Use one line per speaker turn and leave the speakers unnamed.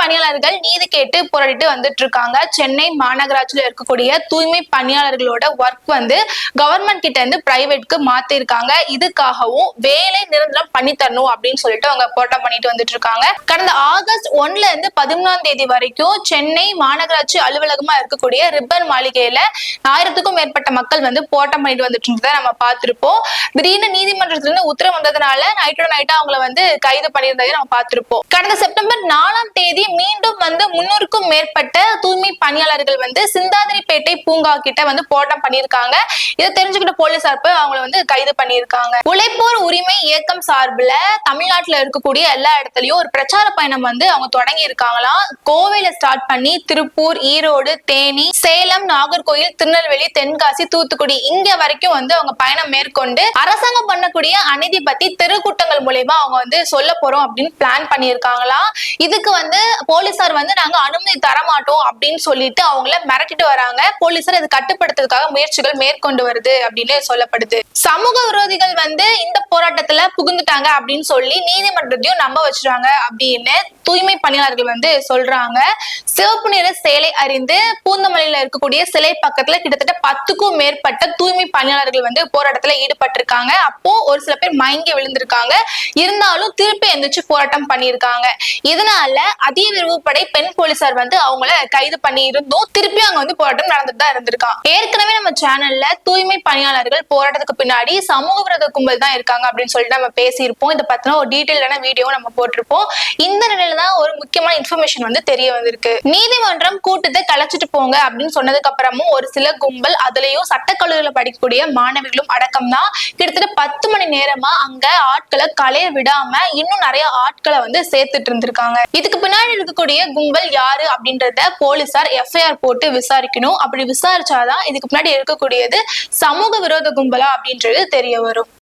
பணியாளர்கள் நீதி கேட்டு போராடிட்டு வந்துட்டு இருக்காங்க சென்னை மாநகராட்சியில இருக்கக்கூடிய தூய்மை பணியாளர்களோட ஒர்க் வந்து கவர்மெண்ட் கிட்ட இருந்து பிரைவேட்க்கு மாத்திருக்காங்க. இதுக்காகவும் வேலை நிரந்தரம் பண்ணி தரணும் அப்படின்னு சொல்லிட்டு அவங்க போராட்டம் பண்ணிட்டு வந்துட்டு இருக்காங்க கடந்த ஆகஸ்ட் ஒன்ல இருந்து பதிமூணாம் தேதி வரைக்கும் சென்னை மாநகராட்சி அலுவலகமா இருக்கக்கூடிய ரிப்பன் மாளிகையில ஆயிரத்துக்கும் மேற்பட்ட மக்கள் வந்து போராட்டம் பண்ணிட்டு வந்துட்டு இருந்ததை நம்ம பார்த்திருப்போம். திடீர்னு நீதிமன்றத்துல இருந்து உத்தரவு வந்ததுனால நைட்டோட நைட்டா அவங்கள வந்து கைது பண்ணியிருந்ததை நம்ம பார்த்திருப்போம். கடந்த செப்டம்பர் நாலாம் தேதி மீண்டும் வந்து முன்னூறுக்கும் மேற்பட்ட தூய்மை பணியாளர்கள் வந்து சிந்தாதிரிப்பேட்டை பூங்கா கிட்ட வந்து போராட்டம் பண்ணியிருக்காங்க. இதை தெரிஞ்சுக்கிட்ட போலீசார் போய் அவங்களை வந்து கைது பண்ணியிருக்காங்க. உழைப்போர் உரிமை இயக்கம் சார்பில் தமிழ்நாட்டில் இருக்கக்கூடிய எல்லா இடத்துலயும் ஒரு பிரச்சார பயணம் வந்து அவங்க தொடங்கி இருக்காங்களாம் கோவையில ஸ்டார்ட் பண்ணி திருப்பூர் ஈரோடு தேனி சேலம் நாகர்கோயில் திருநெல்வேலி தென்காசி தூத்துக்குடி இங்க வரைக்கும் வந்து அவங்க பயணம் மேற்கொண்டு அரசாங்கம் பண்ணக்கூடிய அநீதி பத்தி தெருக்கூட்டங்கள் மூலயமா அவங்க வந்து சொல்ல போறோம் அப்படின்னு பிளான் பண்ணியிருக்காங்களாம். இதுக்கு வந்து போலீசார் வந்து நாங்க அனுமதி தர மாட்டோம் அப்படின்னு சொல்லிட்டு அவங்கள மிரட்டிட்டு வராங்க. போலீசார் இது கட்டுப்படுத்துறதுக்காக முயற்சிகள் மேற்கொண்டு வருது அப்படின்னு சொல்லப்படுது. சமூக விரோதிகள் வந்து இந்த போராட்டத்துல புகுந்துட்டாங்க அப்படின்னு சொல்லி நீதிமன்றத்தையும் நம்ப வச்சிருவாங்க அப்படின்னு தூய்மை பணியாளர்கள் வந்து சொல்றாங்க. சிவப்பு நிற சேலை அறிந்து பூந்தமலையில இருக்கக்கூடிய சிலை பக்கத்துல கிட்டத்தட்ட பத்துக்கும் மேற்பட்ட தூய்மை பணியாளர்கள் வந்து போராட்டத்துல ஈடுபட்டிருக்காங்க. அப்போ ஒரு சில பேர் மயங்கி விழுந்திருக்காங்க. இருந்தாலும் திருப்பி எந்திரிச்சு போராட்டம் பண்ணியிருக்காங்க. இதனால அதிக விருப்பப்படை பெண் போலீசார் வந்து அவங்கள கைது பண்ணி இருந்தும் திருப்பி அங்க வந்து போராட்டம் நடந்துட்டு தான் இருந்திருக்கான். ஏற்கனவே நம்ம சேனல்ல தூய்மை பணியாளர்கள் போராட்டத்துக்கு பின்னாடி சமூக விரோத கும்பல் தான் இருக்காங்க அப்படின்னு சொல்லிட்டு நம்ம பேசியிருப்போம். இதை பத்தின ஒரு டீட்டெயிலான வீடியோ நம்ம போட்டிருப்போம். இந்த நிலையில தான் ஒரு முக்கியமான இன்ஃபர்மேஷன் வந்து தெரிய வந்திருக்கு. நீதிமன்றம் கூட்டத்தை கலைச்சிட்டு போங்க அப்படின்னு சொன்னதுக்கு அப்புறமும் ஒரு சில கும்பல் அதுலயும் சட்டக்கல்லூரியில படிக்கக்கூடிய மாணவிகளும் அடக்கம் தான். கிட்டத்தட்ட பத்து மணி நேரமா அங்க ஆட்களை கலைய விடாம இன்னும் நிறைய ஆட்களை வந்து சேர்த்துட்டு இருந்திருக்காங்க. இதுக்கு பின்னாடி இருக்கக்கூடிய கும்பல் யாரு அப்படின்றத போலீசார் எஃப்ஐஆர் போட்டு விசாரிக்கணும். அப்படி விசாரிச்சாதான் இதுக்கு முன்னாடி இருக்கக்கூடியது சமூக விரோத கும்பலா அப்படின்றது தெரிய வரும்.